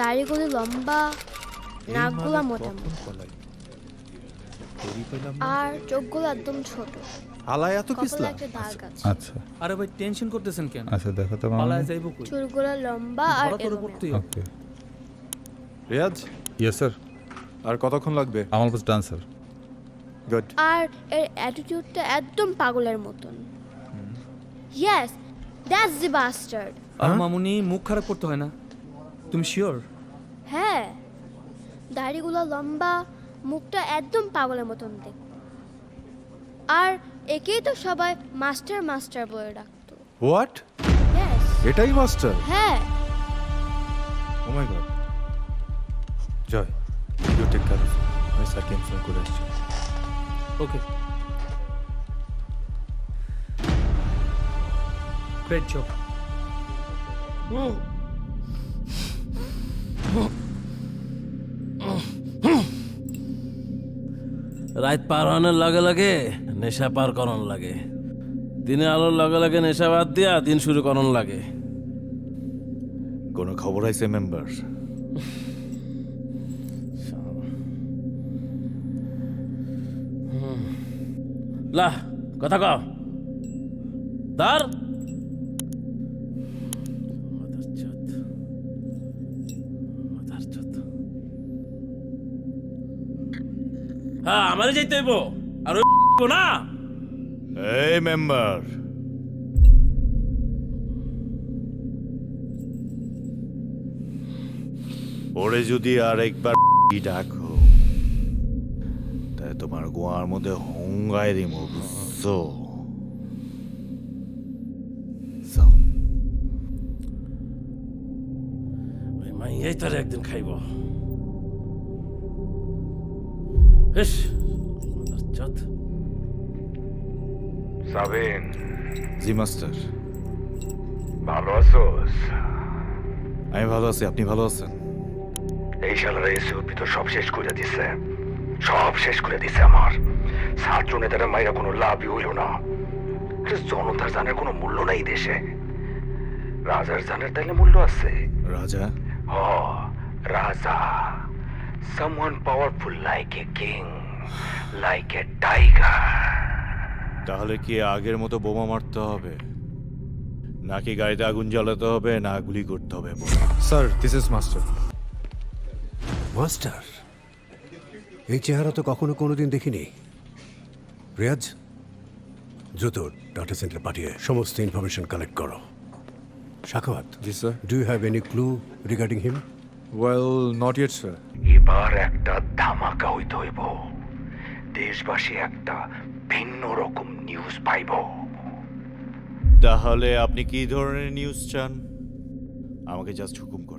দাড়িগুলো লম্বা নাকগুলা মোটা। আর চোখগুলো একদম ছোট। হালায় এত কপালে পিছলা? একটা দাগ আছে। আচ্ছা। আরে ভাই টেনশন করতেছেন কেন? আচ্ছা দেখো তো মামনি যাইবো কই? চুলগুলো লম্বা আর ওকে রিয়াজ? ইয়েস স্যার আর কতক্ষণ লাগবে? আমার পাস ডান স্যার গুড আর এর অ্যাটিটিউডটা একদম পাগলের মতন। ইয়েস দ্যাটস দি বাস্টার্ড আর মামুনি মুখ খারাপ করতে হয় না। তুমি শিওর হ্যাঁ। দাড়িগুলো লম্বা মুখটা একদম পাগলের মতন দেখ। আর একেই তো সবাই মাস্টার মাস্টার বলে ডাকতো। হোয়াট ইয়েস এটাই মাস্টার? হ্যাঁ। ও my god Joy you take care of আমি স্যারকে ইনফর্ম করে আসছি ওকে গ্রেট জব রাত পার হওয়ানোর লগে লগে নেশা পার করন লাগে। দিনে আলোর লগে লগে নেশা বাদ দিয়া দিন শুরু করন লাগে। কোনো খবর আছে মেম্বার? লা কথা কও। ধর হ্যাঁ আমারই যাইতে হইব। আর ওই না। এই মেম্বার। ওরে যদি আর একবার ডাকো তাই তোমার গোয়ার মধ্যে হঙ্গায় দিম বুঝছ। ওই মাইয়াই তোর একদিন খাইব। হেস মাদারচোদ। সাবিন জি মাস্টার। ভালো আছোস? আমি ভালো আছি আপনি ভালো আছেন? এই শালারা এসিওপি তো সব শেষ করে দিছে। সব শেষ করে দিছে আমার। ছাত্র নেতারা মাইরা কোনো লাভই হইল না। জনতার জানের কোনো মূল্য নাই দেশে। রাজার জানের তাইলে মূল্য আছে। রাজা? হ রাজা। Someone powerful like a king like a tiger তাহলে কি আগের মতো বোমা মারতে হবে? নাকি গাড়িতে আগুন জ্বালাতে হবে না গুলি করতে হবে? Sir this is master master এই চেহারা তো কখনো কোনোদিন দেখিনি। রিয়াজ দ্রুত ডাটা সেন্টার পাঠিয়ে সমস্ত ইনফরমেশন কালেক্ট করো। শাখাওয়াত জি sir do you have any clue regarding him well not yet sir এবার একটা ধামাকা হইতে হইব। দেশবাসী একটা ভিন্ন রকম নিউজ পাইব। তাহলে আপনি কি ধরনের নিউজ চান? আমাকে জাস্ট হুকুম করেন।